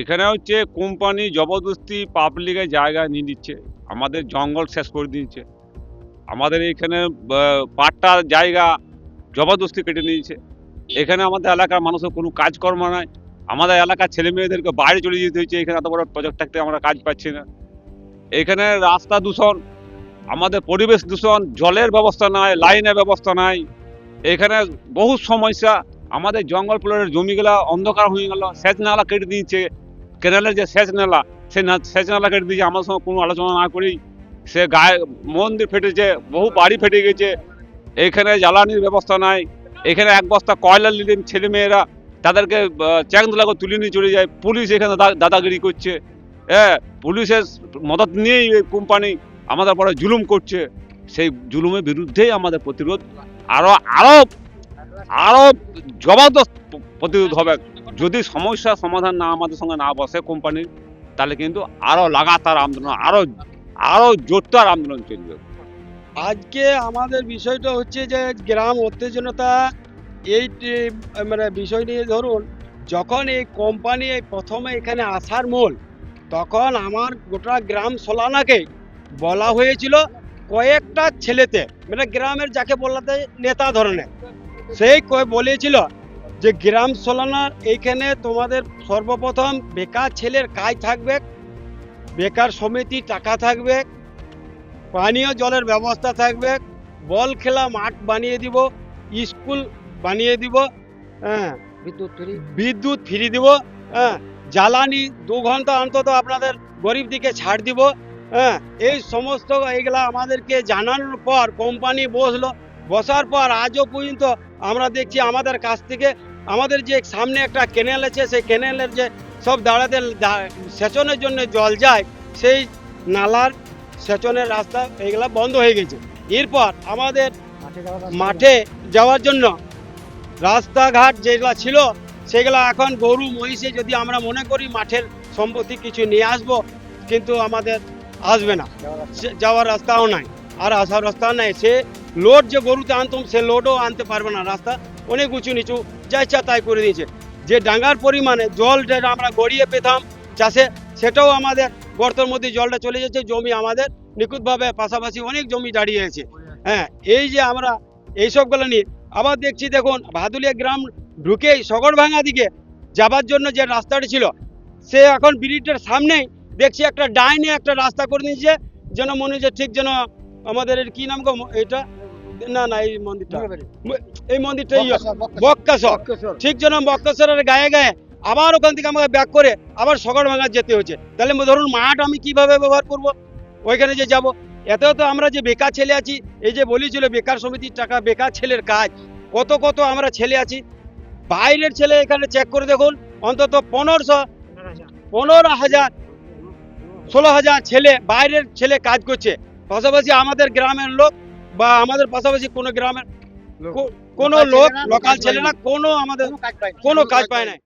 এখানে হচ্ছে কোম্পানি জবরদস্তি পাবলিকের জায়গা নিয়ে নিচ্ছে। আমাদের জঙ্গল শেষ করে দিয়েছে। আমাদের এখানে পাট্টার জায়গা জবরদস্তি কেটে নিয়েছে। এখানে আমাদের এলাকার মানুষের কোনো কাজকর্ম নাই। আমাদের এলাকার ছেলে মেয়েদেরকে বাইরে চলে যেতে হচ্ছে। এখানে এত বড় প্রজেক্ট থাকতে আমরা কাজ পাচ্ছি না। এখানে রাস্তা দূষণ, আমাদের পরিবেশ দূষণ, জলের ব্যবস্থা নাই, লাইনের ব্যবস্থা নাই। এখানে বহু সমস্যা। আমাদের জঙ্গল প্লটের জমিগুলা অন্ধকার হয়ে গেল। সেচ নালা কেটে দিয়েছে। কেনালের যে সেচ সে না- সেচ কেটে দিয়েছে আমার সঙ্গে কোনো আলোচনা না করেই সে গায়ে মন্দির ফেটেছে বহু বাড়ি ফেটে গেছে, এখানে জ্বালানির ব্যবস্থা নাই, এখানে এক বস্তা কয়লা নিলেন ছেলে মেয়েরা তাদেরকে চ্যাংদোলাকে তুলে নিয়ে চলে যায়, পুলিশ এখানে দাদাগিরি করছে হ্যাঁ পুলিশের মদত নিয়েই এই কোম্পানি আমাদের পরে জুলুম করছে, সেই জুলুমের বিরুদ্ধেই আমাদের প্রতিরোধ আরও আরও আরও জবরদস্ত প্রতিরোধ হবে। যদি সমস্যার সমাধান না আমাদের সঙ্গে না বসে কোম্পানির তাহলে কিন্তু আরও লাগাতার আন্দোলন, আরও আরও জোরদার আন্দোলন চলবে। আজকে আমাদের বিষয়টা হচ্ছে যে গ্রাম উত্তেজনতা এই মানে বিষয় নিয়ে ধরুন, যখন এই কোম্পানি প্রথমে এখানে আসার মূল, তখন আমার গোটা গ্রাম সোলানাকে বলা হয়েছিল কয়েকটা ছেলেতে মানে গ্রামের যাকে বলাতে নেতা ধরনের, সেই বলেছিল যে গ্রাম সোলানার এইখানে তোমাদের সর্বপ্রথম বেকার ছেলের কাজ থাকবে বেকার সমিতি টাকা থাকবে পানীয় জলের ব্যবস্থা থাকবে বল খেলা মাঠ বানিয়ে দিব স্কুল বানিয়ে দিব হ্যাঁ বিদ্যুৎ ফ্রি। বিদ্যুৎ ফ্রি দিব হ্যাঁ জ্বালানি দু ঘণ্টা অন্তত আপনাদের গরিব দিকে ছাড় দিব হ্যাঁ এই সমস্ত এইগুলা আমাদেরকে জানানোর পর কোম্পানি বসল বসার পর আজও পর্যন্ত আমরা দেখছি আমাদের কাছ থেকে আমাদের যে সামনে একটা ক্যানেল আছে, সেই ক্যানেলের যে সব দাঁড়াতে সেচনের জন্য জল যায়, সেই নালার সেচনের রাস্তা এইগুলা বন্ধ হয়ে গেছে। এরপর আমাদের মাঠে যাওয়ার জন্য রাস্তাঘাট যেগুলা ছিল, সেগুলা এখন গরু, মহিষে যদি আমরা মনে করি মাঠের সম্পত্তি কিছু নিয়ে আসব, কিন্তু আমাদের আসবে না। যাওয়ার রাস্তাও নাই, আর আসার রাস্তাও নাই। সে লোড যে গরুতে আনতাম সে লোডও আনতে পারবে না রাস্তা। অনেক উঁচু নিচু, যা ইচ্ছা তাই করে দিয়েছে। যে ডাঙ্গার পরিমাণে জল যেটা আমরা গড়িয়ে পেতাম চাষে, সেটাও আমাদের গর্তের মধ্যে জলটা চলে যাচ্ছে, জমি আমাদের নিখুঁতভাবে পাশাপাশি অনেক জমি দাঁড়িয়ে আছে। হ্যাঁ এই যে আমরা এইসবগুলো নিয়ে, আবার দেখছি দেখুন, ভাদুলিয়া গ্রাম ঢুকেই সগরভাঙা দিকে যাবার জন্য যে রাস্তাটি ছিল, সে এখন ব্রিজটার সামনেই দেখছি একটা ডাইনে একটা রাস্তা করে নিয়েছে যেন মনে হচ্ছে ঠিক যেন আমাদের কি নাম গো, এটা না না এই মন্দিরটা। এই মন্দিরটা এই বক্কেশ্বর, বক্কেশ্বর। বক্কাসর। ঠিক যেন গায়ে গায়ে আবার ওখান থেকে আমাকে ব্যাক করে আবার সগড় ভাঙা যেতে হচ্ছে তাহলে ধরুন মাঠ আমি কীভাবে ব্যবহার করব? ওইখানে যে যাব। এত তো আমরা যে বেকার ছেলে আছি এই যে বলেছিল বেকার সমিতির টাকা বেকার ছেলের কাজ কত কত আমরা ছেলে আছি। বাইরের ছেলে এখানে চেক করে দেখুন অন্তত পনেরোশো পনেরো হাজার ষোলো হাজার ছেলে বাইরের ছেলে কাজ করছে। পাশাপাশি আমাদের গ্রামের লোক বা আমাদের পাশাপাশি কোনো গ্রামের কোন লোক লোকাল ছেলে না কোনো আমাদের কোনো কাজ পায়নি। কোনো কাজ পায় না